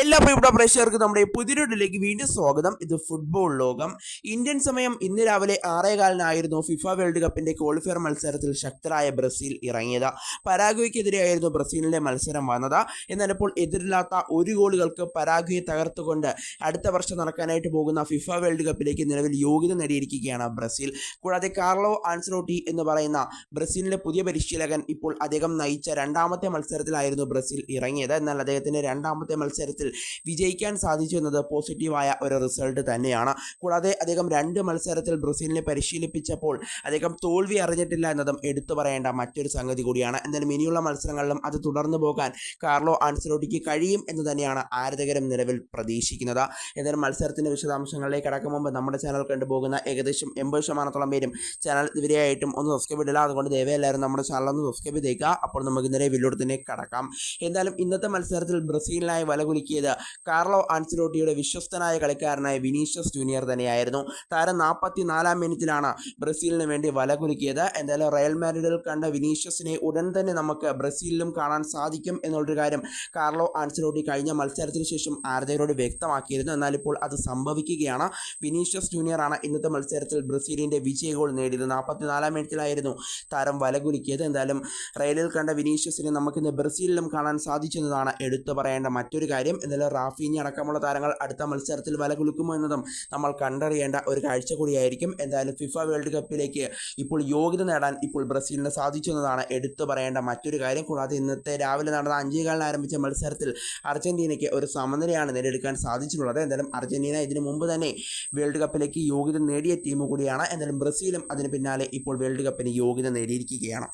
എല്ലാ പ്രിയപ്പെട്ട പ്രേക്ഷകർക്കും നമ്മുടെ പുതിയൊരിലേക്ക് വീണ്ടും സ്വാഗതം. ഇത് ഫുട്ബോൾ ലോകം. ഇന്ത്യൻ സമയം ഇന്ന് രാവിലെ ആറേകാലിനായിരുന്നു ഫിഫ വേൾഡ് കപ്പിന്റെ ക്വാളിഫയർ മത്സരത്തിൽ ശക്തരായ ബ്രസീൽ ഇറങ്ങിയത്. പരാഗ്വയ്ക്കെതിരെയായിരുന്നു ബ്രസീലിന്റെ മത്സരം വന്നത്. എന്നാൽ ഇപ്പോൾ എതിരില്ലാത്ത ഒരു ഗോളുകൾക്ക് പരാഗ്വയെ തകർത്തുകൊണ്ട് അടുത്ത വർഷം നടക്കാനായിട്ട് പോകുന്ന ഫിഫ വേൾഡ് കപ്പിലേക്ക് നിലവിൽ യോഗ്യത നേടിയിരിക്കുകയാണ് ബ്രസീൽ. കൂടാതെ കാർലോ ആൻസറോട്ടി എന്ന് പറയുന്ന ബ്രസീലിന്റെ പുതിയ പരിശീലകൻ ഇപ്പോൾ അദ്ദേഹം നയിച്ച രണ്ടാമത്തെ മത്സരത്തിലായിരുന്നു ബ്രസീൽ ഇറങ്ങിയത്. എന്നാൽ അദ്ദേഹത്തിന്റെ രണ്ടാമത്തെ മത്സരത്തിൽ വിജയിക്കാൻ സാധിച്ചു എന്നത് പോസിറ്റീവായ ഒരു റിസൾട്ട് തന്നെയാണ്. കൂടാതെ അദ്ദേഹം രണ്ട് മത്സരത്തിൽ ബ്രസീലിനെ പരിശീലിപ്പിച്ചപ്പോൾ അദ്ദേഹം തോൽവി അറിഞ്ഞിട്ടില്ല എന്നതും എടുത്തു പറയേണ്ട മറ്റൊരു സംഗതി കൂടിയാണ്. എന്നാലും ഇനിയുള്ള മത്സരങ്ങളിലും അത് തുടർന്നു പോകാൻ കാർലോ ആൻസലോട്ടിക്ക് കഴിയും എന്ന് തന്നെയാണ് ആരാധകരും നിലവിൽ പ്രതീക്ഷിക്കുന്നത്. എന്നാലും മത്സരത്തിന്റെ വിശദാംശങ്ങളിലേക്ക് കടക്കും മുമ്പ് നമ്മുടെ ചാനൽ കണ്ടുപോകുന്ന ഏകദേശം എൺപത് ശതമാനത്തോളം പേരും ചാനൽ ഇതുവരെയായിട്ടും ഒന്ന് സബ്സ്ക്രൈബ് ഇടില്ല അതുകൊണ്ട് ദയവെല്ലാവരും നമ്മുടെ ചാനൽ ഒന്ന് സബ്സ്ക്രൈബ് ചെയ്തേക്കുക. അപ്പോൾ നമുക്ക് ഇന്നലെ വില്ലോടത്തിനെ കടക്കാം. എന്തായാലും ഇന്നത്തെ മത്സരത്തിൽ ബ്രസീലിനായി വല കുലുക്കിയത് കാർലോ ആൻസിലോട്ടിയുടെ വിശ്വസ്തനായ കളിക്കാരനായ വിനീഷ്യസ് ജൂനിയർ തന്നെയായിരുന്നു. താരം നാൽപ്പത്തി നാലാം മിനിറ്റിലാണ് ബ്രസീലിന് വേണ്ടി വല കുലുക്കിയത്. എന്തായാലും റയൽ മാഡ്രിഡിൽ കണ്ട വിനീഷ്യസിനെ ഉടൻ തന്നെ നമുക്ക് ബ്രസീലിലും കാണാൻ സാധിക്കും എന്നുള്ളൊരു കാര്യം കാർലോ ആൻസിലോട്ടി കഴിഞ്ഞ മത്സരത്തിന് ശേഷം ആരാധകരോട് വ്യക്തമാക്കിയിരുന്നു. എന്നാൽ ഇപ്പോൾ അത് സംഭവിക്കുകയാണ്. വിനീഷ്യസ് ജൂനിയറാണ് ഇന്നത്തെ മത്സരത്തിൽ ബ്രസീലിന്റെ വിജയ ഗോൾ നേടിയത്. നാൽപ്പത്തിനാലാം മിനിറ്റിലായിരുന്നു താരം വല കുലുക്കിയത്. എന്തായാലും റയലിൽ കണ്ട വിനീഷ്യസിനെ നമുക്കിന്ന് ബ്രസീലിലും കാണാൻ സാധിച്ചെന്നതാണ് എടുത്തു പറയേണ്ട മറ്റൊരു കാര്യം. എന്നാലും റാഫീനി അടക്കമുള്ള താരങ്ങൾ അടുത്ത മത്സരത്തിൽ വല കുലുക്കുമോ എന്നതും നമ്മൾ കണ്ടറിയേണ്ട ഒരു കാഴ്ച കൂടിയായിരിക്കും. എന്തായാലും ഫിഫ വേൾഡ് കപ്പിലേക്ക് ഇപ്പോൾ യോഗ്യത നേടാൻ ഇപ്പോൾ ബ്രസീലിന് സാധിച്ചു എന്നതാണ് എടുത്തു പറയേണ്ട മറ്റൊരു കാര്യം. കൂടാതെ ഇന്നത്തെ രാവിലെ നടന്ന അഞ്ചേകാലിന് ആരംഭിച്ച മത്സരത്തിൽ അർജന്റീനയ്ക്ക് ഒരു സമനിലയാണ് നേടിയെടുക്കാൻ സാധിച്ചിട്ടുള്ളത്. എന്തായാലും അർജന്റീന ഇതിനു മുമ്പ് തന്നെ വേൾഡ് കപ്പിലേക്ക് യോഗ്യത നേടിയ ടീം കൂടിയാണ്. എന്തായാലും ബ്രസീലും അതിന് പിന്നാലെ ഇപ്പോൾ വേൾഡ് കപ്പിന് യോഗ്യത നേടിയിരിക്കുകയാണ്.